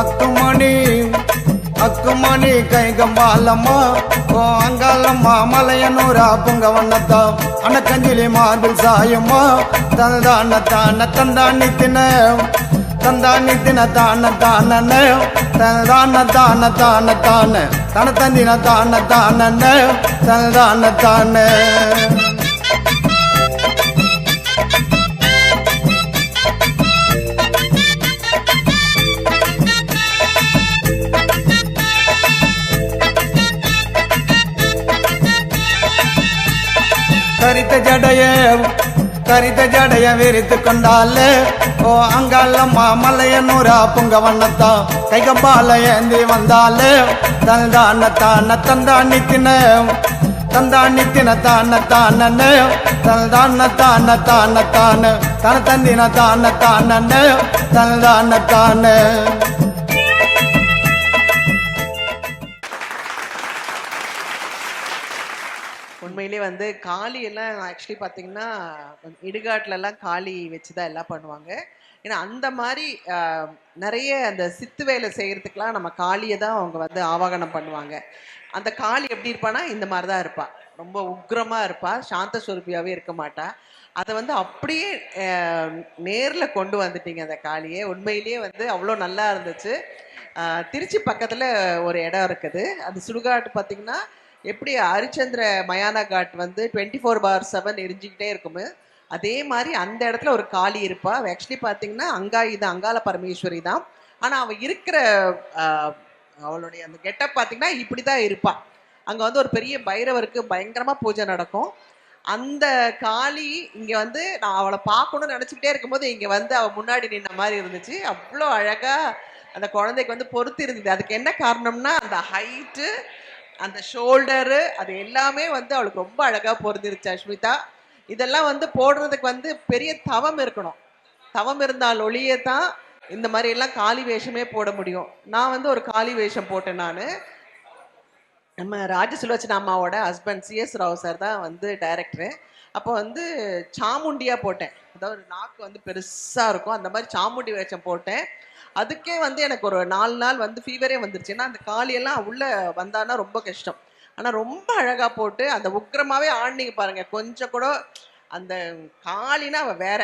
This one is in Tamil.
அக்குமணி அக்குமணி கைகம்பாலம்மா ஓ அங்காலம்மா மலையனூரா புங்கவண்ணத்தா அணக்கஞ்சிலே மார்பிள் சாயம்மா தந்தான தான தந்தானி தின தந்தானி தின தான தான தந்தான தான தான தான தன தந்தின தான தான தந்தான தான. கரித்த ஜடைய கரித்த ஜடைய விரித்து கொண்டாலே ஓ அங்காளம்மா மலையனூரா புங்க வண்ணத்தா கைகப்பால ஏந்தி வந்தாலே தந்தான தான தந்தானி தின தந்தானி தின தான தான தந்தான தான தான தான தன தந்தின தான தான தந்தான தான உண்மையிலே வந்து காளி எல்லாம் ஆக்சுவலி பார்த்தீங்கன்னா இடுகாட்டிலலாம் காளி வச்சு தான் எல்லாம் பண்ணுவாங்க. ஏன்னா அந்த மாதிரி நிறைய அந்த சித்து வேலை செய்கிறதுக்கெலாம் நம்ம காளியை தான் அவங்க வந்து ஆவாகனம் பண்ணுவாங்க. அந்த காளி எப்படி இருப்பானா இந்த மாதிரி தான் இருப்பாள் ரொம்ப உக்ரமாக இருப்பாள் சாந்த சுரூபியாகவே இருக்க மாட்டா. அதை வந்து அப்படியே நேரில் கொண்டு வந்துட்டீங்க அந்த காளியை. உண்மையிலேயே வந்து அவ்வளோ நல்லா இருந்துச்சு. திருச்சி பக்கத்தில் ஒரு இடம் இருக்குது. அது சுடுகாட்டு பார்த்திங்கன்னா எப்படி ஹரிச்சந்திர மயான காட் வந்து டுவெண்ட்டி ஃபோர் பார் செவன் எரிஞ்சிக்கிட்டே இருக்குமோ அதே மாதிரி அந்த இடத்துல ஒரு காளி இருப்பா. ஆக்சுவலி பார்த்தீங்கன்னா அங்காயி தான் அங்காள பரமேஸ்வரி தான். ஆனால் அவள் இருக்கிற அவளுடைய அந்த கெட்டப் பார்த்தீங்கன்னா இப்படி தான் இருப்பாள் அங்கே வந்து ஒரு பெரிய பைரவருக்கு பயங்கரமாக பூஜை நடக்கும். அந்த காளி இங்கே வந்து நான் அவளை பார்க்கணும்னு நினச்சிக்கிட்டே இருக்கும்போது இங்கே வந்து அவள் முன்னாடி நின்ன மாதிரி இருந்துச்சு. அவ்வளோ அழகாக அந்த குழந்தைக்கு வந்து பொறுத்து இருந்தது அதுக்கு என்ன காரணம்னா அந்த ஹைட்டு அந்த ஷோல்டரு அது எல்லாமே வந்து அவளுக்கு ரொம்ப அழகாக பொருந்திருச்சு அஷ்மிதா. இதெல்லாம் வந்து போடுறதுக்கு வந்து பெரிய தவம் இருக்கணும். தவம் இருந்தால் ஒளியே தான் இந்த மாதிரி எல்லாம் காளி வேஷமே போட முடியும். நான் வந்து ஒரு காளி வேஷம் போட்டேன் நான். நம்ம ராஜசுலோச்சன அம்மாவோட ஹஸ்பண்ட் சிஎஸ் ராவ் சார் தான் வந்து டைரக்டரு அப்போ வந்து சாமுண்டியாக போட்டேன். அதாவது நாக்கு வந்து பெருசாக இருக்கும். அந்த மாதிரி சாமுண்டி வேஷம் போட்டேன். அதுக்கே வந்து எனக்கு ஒரு நாலு நாள் வந்து ஃபீவரே வந்துருச்சு. ஏன்னா அந்த காளியெல்லாம் உள்ளே வந்தான்னா ரொம்ப கஷ்டம். ஆனால் ரொம்ப அழகாக போட்டு அந்த உக்கிரமாகவே ஆடினீங்க பாருங்கள் கொஞ்சம் கூட அந்த காளின்னா அவள் வேற.